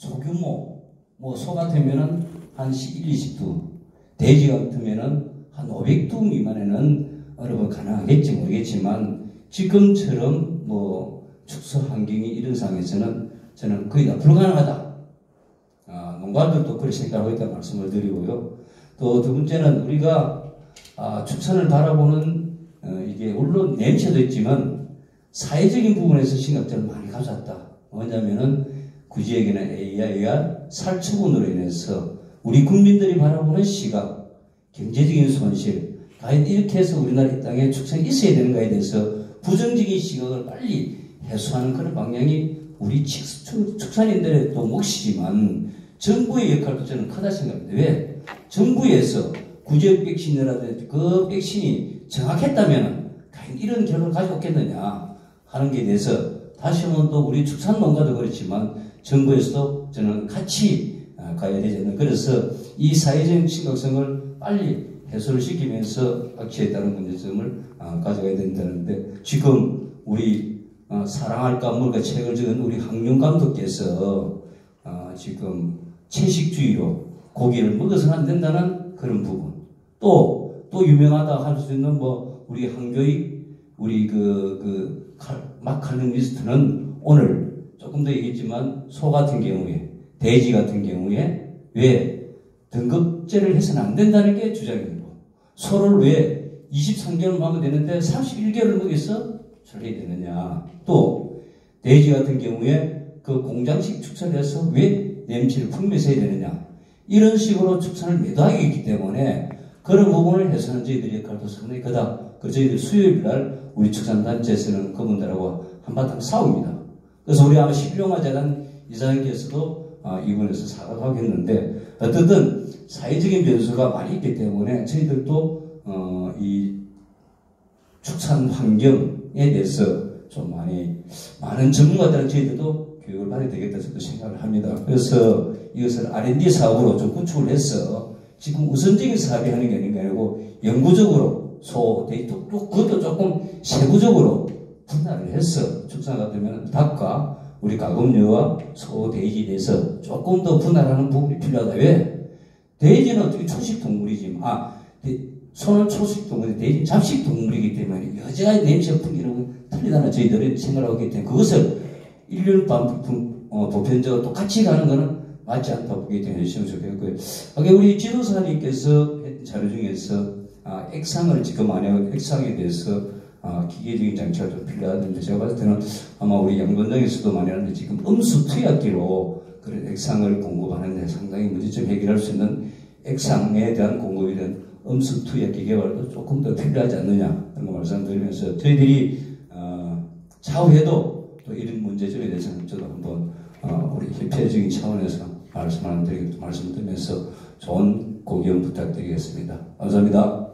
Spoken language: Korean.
소규모, 뭐 소 같으면은 한 1, 20두, 돼지 같으면은 한 500두 미만에는 번 가능하겠지 모르겠지만 지금처럼 뭐 축소 환경이 이런 상황에서는 저는 거의 다 불가능하다. 아, 농가들도 그렇게 생각하고 있다는 말씀을 드리고요. 또 두 번째는 우리가 아, 축산을 바라보는 어, 이게 물론 냄새도 있지만 사회적인 부분에서 심각점을 많이 가져왔다. 뭐냐면은 구지에게는 AIR 살처분으로 인해서 우리 국민들이 바라보는 시각, 경제적인 손실, 과연 이렇게 해서 우리나라 이 땅에 축산이 있어야 되는가에 대해서 부정적인 시각을 빨리 해소하는 그런 방향이 우리 축산인들의 또 몫이지만 정부의 역할도 저는 크다 생각합니다. 왜? 정부에서 구제 백신이라든지 그 백신이 정확했다면 과연 이런 결과를 가져왔겠느냐 하는 게 대해서 다시 한번 또 우리 축산농가도 그렇지만 정부에서도 저는 같이 아, 가야 되지 않나. 그래서 이 사회적인 심각성을 빨리 해소를 시키면서 따른 문제점을 아, 가져가야 된다는데 지금 우리 어, 사랑할까 물까 책을 적은 우리 황룡 감독께서 어, 지금 채식주의로 고기를 먹어서는 안 된다는 그런 부분 또, 또 유명하다 할 수 있는 뭐 우리 한교의 우리 그, 그 마칼루미스트는 오늘 조금 더 얘기했지만 소 같은 경우에 돼지 같은 경우에 왜 등급제를 해서는 안 된다는 게 주장이고 소를 왜 23개월 하면 되는데 31개월을 먹여서 처리해야 되느냐 또 돼지 같은 경우에 그 공장식 축산해서 왜 냄새를 풍미해서 해야 되느냐 이런 식으로 축산을 매도하기 있기 때문에 그런 부분을 해서는 저희들의 역할도 상당히 크다. 그 저희들 수요일 날 우리 축산단체에서는 그분들하고 한바탕 싸웁니다. 그래서 우리 아마 십룡화재단 이사장께서도 어, 이번에서 사과도 하겠는데 어쨌든 사회적인 변수가 많이 있기 때문에 저희들도 어, 이 축산 환경에 대해서 좀 많이 많은 전문가들은 저희들도 교육을 받아야 되겠다 저도 생각을 합니다. 그래서 이것을 R&D 사업으로 좀 구축을 해서 지금 우선적인 사업이 하는 게 아니고 연구적으로 소, 데이터, 그것도 조금 세부적으로 분할을 해서 축산 같으면 닭과 우리 가금류와 소, 돼지에 대해서 조금 더 분할하는 부분이 필요하다. 왜? 돼지는 어떻게 초식 동물이지. 아, 소는 초식 동물이 돼지는 잡식 동물이기 때문에 여전히 냄새 풍기는 틀리다는 저희들이 생각하고 있기 때문에 그것을 일률 반품, 어, 보편적으로 똑같이 가는 것은 맞지 않다고 보기 때문에 시험 좋겠고요. 하게 우리 지도사님께서 자료 중에서 아, 액상을 지금 안 해요. 액상에 대해서 아, 기계적인 장치가 좀 필요하던데 제가 봤을 때는 아마 우리 양건장에서도 많이 하는데 지금 음수 투약기로 그런 액상을 공급하는데 상당히 문제점 해결할 수 있는 액상에 대한 공급에 대한 음수 투약기 개발도 조금 더 필요하지 않느냐 거 말씀드리면서 저희들이 어, 차후에도 또 이런 문제점에 대해서는 저도 한번 어, 우리 협회적인 차원에서 말씀 을 드리겠 말씀드리면서 좋은 고견 부탁드리겠습니다. 감사합니다.